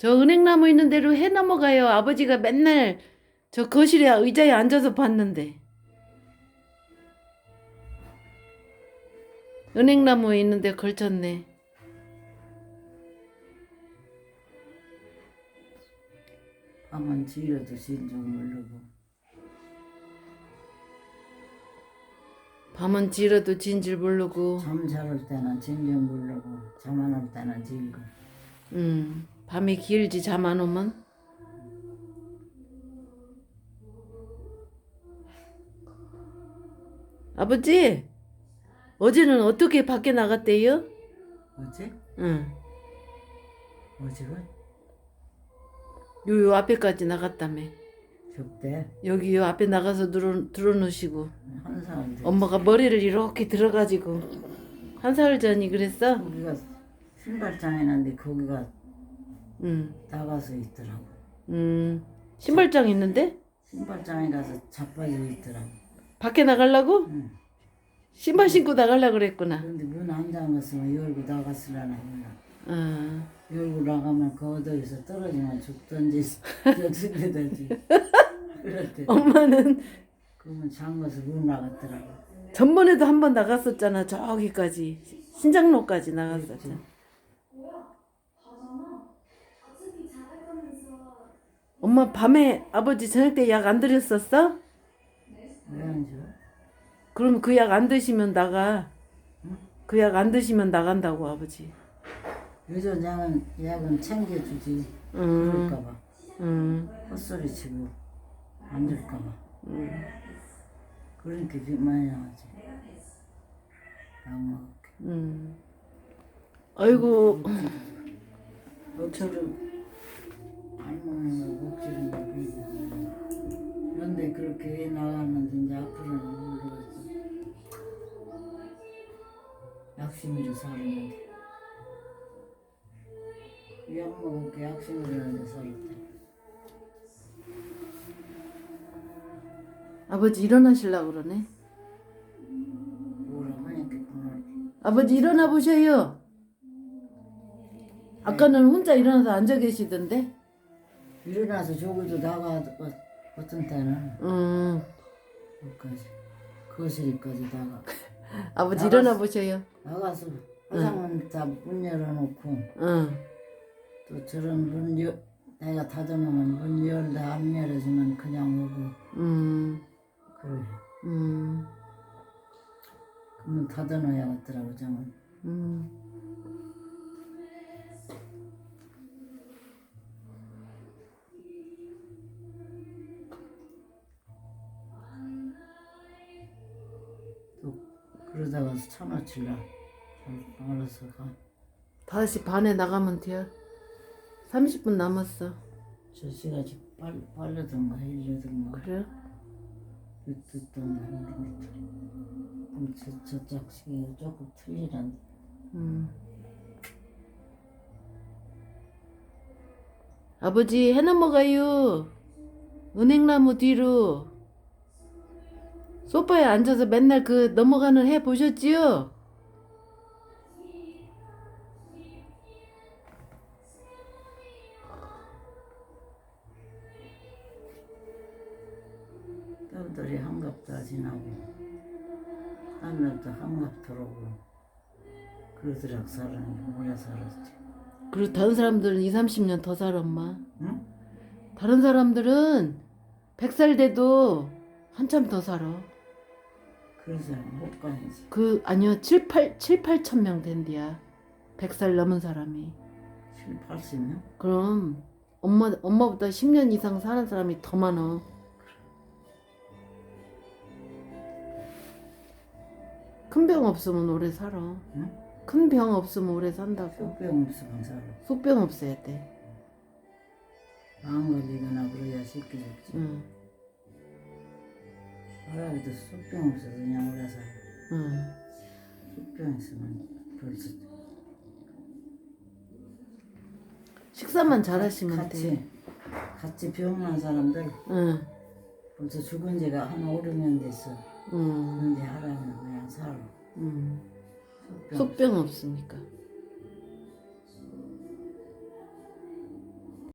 저 은행나무 있는 대로 해 넘어가요. 아버지가 맨날 저 거실에 의자에 앉아서 봤는데. 은행나무 있는데 걸쳤네. 밤은 지려도 진줄 모르고 밤은 지러도 진줄 모르고. 잠잘 때는 진줄 모르고 잠 안 올 때는 질고 음, 밤이 길지 잠 안 오면. 아버지, 어제는 어떻게 밖에 나갔대요? 어제? 응, 어제가? 요, 요 앞에까지 나갔다며. 접대 여기 요 앞에 나가서 들어, 들어놓으시고. 한 사람 돼 엄마가 머리를 이렇게 들어가지고. 한 사흘 전이 그랬어? 거기가 신발장에 있는데 거기가 응, 나가서 있더라고 음, 신발장 있는데? 신발장에 가서 자빠져 있더라고 밖에 나가려고? 응. 신발 신고 나가려고 그랬구나. 그런데 문 안 잠갔으면 열고 나갔으려나 몰라 어. 열고 나가면 그 어디에서 떨어지면 죽든지 되지 그럴 때 엄마는 그러면 잠가서 문 나갔더라고 전번에도 한 번 나갔었잖아. 저기까지. 신장로까지 나갔었잖아. 엄마 밤에 아버지 저녁 때 약 안 드렸었어? 왜안 줘? 그럼 그 약 안 드시면 나가. 그약 안 드시면 나간다고 아버지. 유전자는 약은 챙겨주지 음, 그럴까봐 음, 헛소리 치고 안 될까봐 그러니까 비 많이 나가지 약 먹을게 음. 아이고, 억지로 안 먹는 거 왜 나갔는지 이제 앞으로는 모르겠어 약심이로 살았는데 약 먹을게 약심이로 하는데 살았다 아버지 일어나실라 그러네. 뭐라 하니까 아버지 일어나 보셔요. 아까는 혼자 일어나서 앉아 계시던데. 일어나서 저기도 나가 어- 어떤 때는 음, 여기까지 거실까지 나가 아버지 나갔어. 일어나 보셔요. 나가서 화장은 다 문 열어놓고 응. 또 저런 문 열, 내가 닫아놓으면 문 열다 안 열어주면 그냥 오고 음, 그래 음, 그러면 닫아놔야겠더라고 저는 음. 그러다가 차놓칠라 알아서 가 다시 반에 나가면 돼요. 30분 남았어. 저 시간이 빨, 빨르던가 힐려던가 그래요? 듣던가 모르겠다 저, 저 짝식이 조금 틀리란데 음. 아버지 해 넘어가요. 은행나무 뒤로. 소파에 앉아서 맨날 그 넘어가는 해 보셨지요? 딸들이 한갑다 지나고 딸들도 한갑 들어오고 그러더라고 사람이 오래 살았지 그리고 다른 사람들은 2, 30년 더 살아 엄마. 응? 다른 사람들은 100살 돼도 한참 더 살아. 그래서 못 가야지 그 아니요 7, 8, 7, 8천 명 된디야. 100살 넘은 사람이. 7, 80년? 그럼 엄마 엄마보다 10년 이상 사는 사람이 더 많아. 큰 병 없으면 오래 살아. 응? 큰 병 없으면 오래 산다고. 속병 없으면 살아 속병 없어야 돼. 안 걸리거나 그래야 쉽게 죽지 응, 사람이도 속병 없어서 그냥 응. 속병 있으면 벌써 식사만 잘하시면 돼. 같이 같이 병난 사람들 응, 벌써 죽은 지가 한 5, 6년 됐어 응, 그런데 하라면 그냥 살아 응. 속병 없으니까.